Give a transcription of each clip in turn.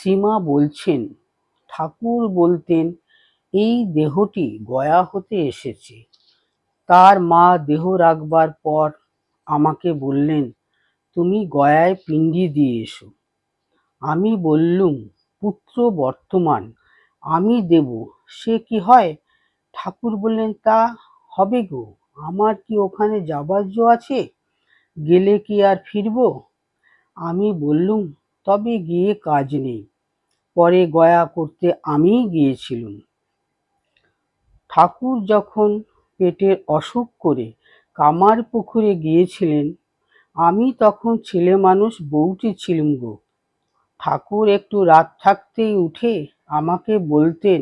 শ্রীমা বলছেন, ঠাকুর বলতেন, এই দেহটি গয়া হতে এসেছে। তার মা দেহ রাখবার পর আমাকে বললেন, তুমি গয়ায় পিণ্ডি দিয়ে এসো। আমি বললুম, পুত্র বর্তমান, আমি দেব, সে কি হয়? ঠাকুর বললেন, তা হবে গো, আমার কি ওখানে যাবার জো আছে? গেলে কি আর ফিরবো? আমি বললুম, তবে গিয়ে কাজ নেই। পরে গয়া করতে আমিই গিয়েছিলুম। ঠাকুর যখন পেটের অসুখ করে কামার পুকুরে গিয়েছিলেন, আমি তখন ছেলে মানুষ বউটি ছিলুম গো। ঠাকুর একটু রাত থাকতেই উঠে আমাকে বলতেন,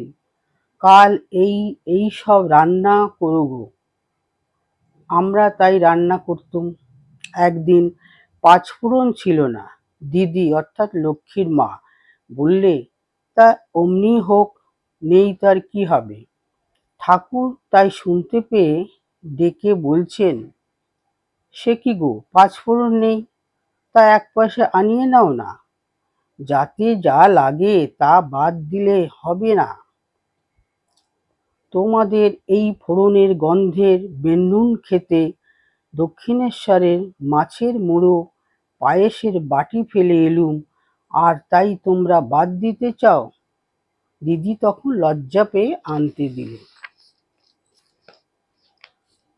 কাল এই এই সব রান্না করো গো। আমরা তাই রান্না করতুম। একদিন পাঁচফোড়ন ছিল না, দিদি অর্থাৎ লক্ষ্মীর মা বললে, তা অমনি হোক, নেই তার কি হবে? ঠাকুর তাই শুনতে পেয়ে ডেকে বলছেন, সে কি গো পাঁচফোড়ন নেই? তা এক পয়সা আনিয়ে নাও না। যাতে যা লাগে তা বাদ দিলে হবে না। তোমাদের এই ফোড়নের গন্ধের বেনুন খেতে দক্ষিণেশ্বরের মাছের মুড়ো পায়েসের বাটি ফেলে এলুম। আর তাই তোমরা বাদ দিতে চাও? দিদি তখন লজ্জা পেয়ে আনতে দিলে।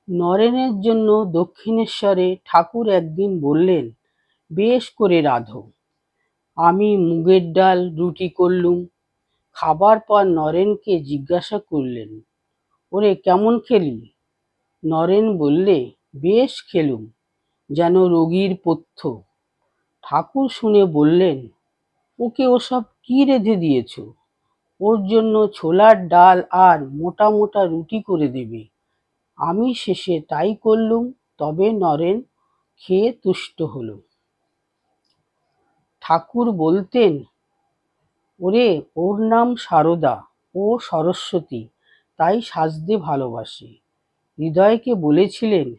নরেনের জন্য দক্ষিণেশ্বরে ঠাকুর একদিন বললেন, বেশ করে রাঁধো। আমি মুগের ডাল রুটি করলুম। খাবার পর নরেনকে জিজ্ঞাসা করলেন, ওরে, কেমন খেলি? নরেন বললে, বেশ খেলুম, যেন রোগীর পথ্য। ঠাকুর শুনে বললেন ওকে ওসব কি রেঁধে দিয়েছ? ওর জন্য ছোলার ডাল আর মোটা মোটা রুটি করে দেবে। আমি শেষে তাই করলুম, তবে নরেন খেয়ে তুষ্ট হলো। ঠাকুর বলতেন, ওরে, ওর নাম সারদা, ও সরস্বতী, তাই সাজতে ভালোবাসে। হৃদয়কে বলেছিলেন,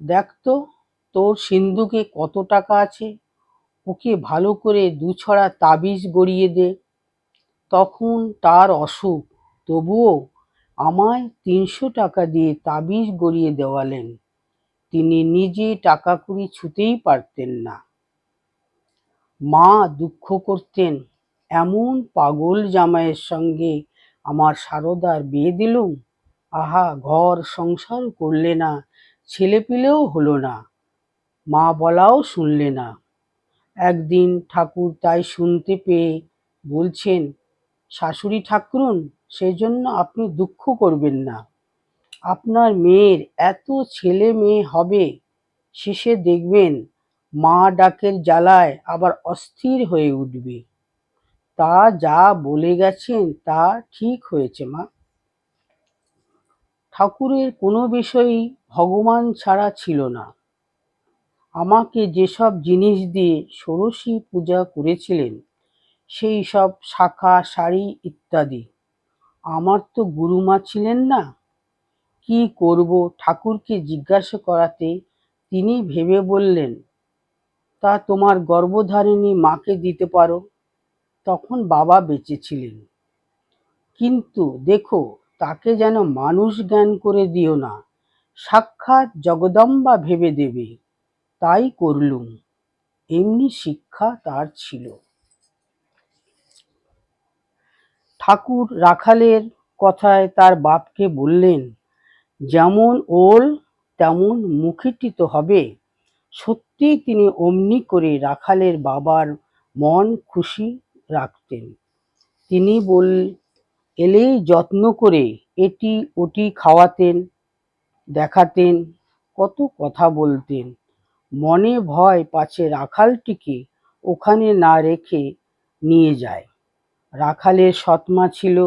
দেখ তো, তোর সিন্ধুকে কত টাকা আছে? ওকে ভালো করে দুছড়া তাবিজ গড়িয়ে দে। তখন তার অসুখ। তবুও আমায় তিনশো টাকা দিয়ে তাবিজ গড়িয়ে দেওয়ালেন। তিনি নিজে টাকা কুড়ি ছুতেই পারতেন না। মা দুঃখ করতেন, এমন পাগল জামাইয়ের সঙ্গে আমার সারদার বিয়ে দিলুম আহা, ঘর সংসার করলে না, ছেলে পিলেও হলো না। মা বলাও শুনলে না। একদিন ঠাকুর তাই শুনতে পেয়ে বলছেন, শাশুড়ি ঠাকুরুন, সেজন্য আপনি দুঃখ করবেন না। আপনার মেয়ের এত ছেলে মেয়ে হবে, শেষে দেখবেন মা ডাকের জ্বালায় আবার অস্থির হয়ে উঠবে। তা যা বলে গেছেন, তা ঠিক হয়েছে মা। ঠাকুরের কোনো বিষয়ই ভগবান ছাড়া ছিল না। আমাকে যেসব জিনিস দিয়ে ষোড়শী পূজা করেছিলেন, সেই সব শাখা, শাড়ি ইত্যাদি। আমার তো গুরুমা ছিলেন না। কি করব ঠাকুরকে জিজ্ঞাসা করাতে তিনি ভেবে বললেন, তা তোমার গর্ভধারিণী মাকে দিতে পারো। তখন বাবা বেঁচে ছিলেন। কিন্তু দেখো, তাকে যেন মানুষ জ্ঞান করে দিও না, সাক্ষাৎ জগদম্বা ভেবে দেবে। তাই করলুম। এমনি শিক্ষা তার ছিল। ঠাকুর রাখালের কথায় তার বাপকে বললেন, যেমন ওল, তেমন মুখিটি তো হবে। সত্যি তিনি অমনি করে রাখালের বাবার মন খুশি রাখতেন। তিনি বল এলেই যত্ন করে এটি ওটি খাওয়াতেন, দেখাতেন, কত কথা বলতেন। মনে ভয় পাছে রাখালটিকে ওখানে না রেখে নিয়ে যায়। রাখালের সৎমা ছিল,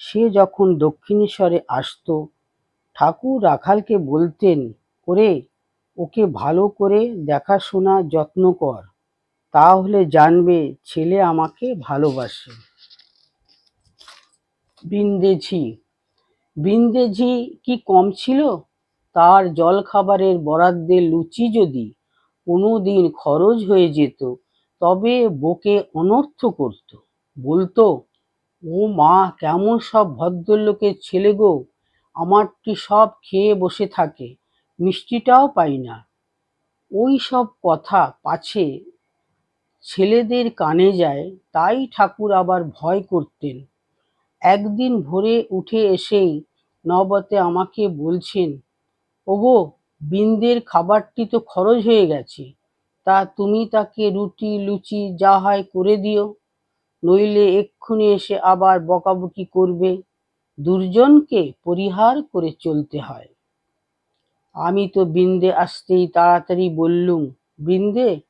সে যখন দক্ষিণেশ্বরে আসতো, ঠাকুর রাখালকে বলতেন করে ওকে ভালো করে দেখাশোনা যত্ন কর, তাহলে জানবে ছেলে আমাকে ভালোবাসে। বিন্দেঝি বিন্দেঝি কি কম ছিল? তার জলখাবারের বরাদ্দে লুচি যদি কোনো দিন খরচ হয়ে যেত, তবে বকে অনর্থ করত। বলতো, ও মা, কেমন সব ভদ্রলোকের ছেলে গো আমারটি সব খেয়ে বসে থাকে, মিষ্টিটাও পাই না। ওই সব কথা পাছে ছেলেদের কানে যায়, তাই ঠাকুর আবার ভয় করতেন। একদিন ভোরে উঠে এসেই নবতে আমাকে বলছেন ওগো, বিন্দের খাবারটি তো খরচ হয়ে গেছে। তা তুমি তাকে রুটি, লুচি যা হয় করে দিও। নইলে এক্ষুনি এসে আবার বকাবকি করবে। দুর্জনকে পরিহার করে চলতে হয়। আমি তো বৃন্দে আসতেই তাড়াতাড়ি বললুম, বৃন্দে,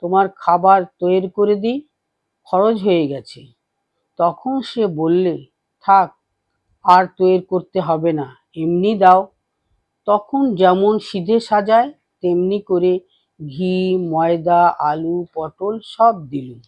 তোমার খাবার তৈরি করে দিই খরচ হয়ে গেছে। তখন সে বললে, থাক, আর তৈরি করতে হবে না, এমনি দাও। তখন যেমন সিধে সাজায় তেমনি করে ঘি ময়দা আলু পটল সব দিলুম।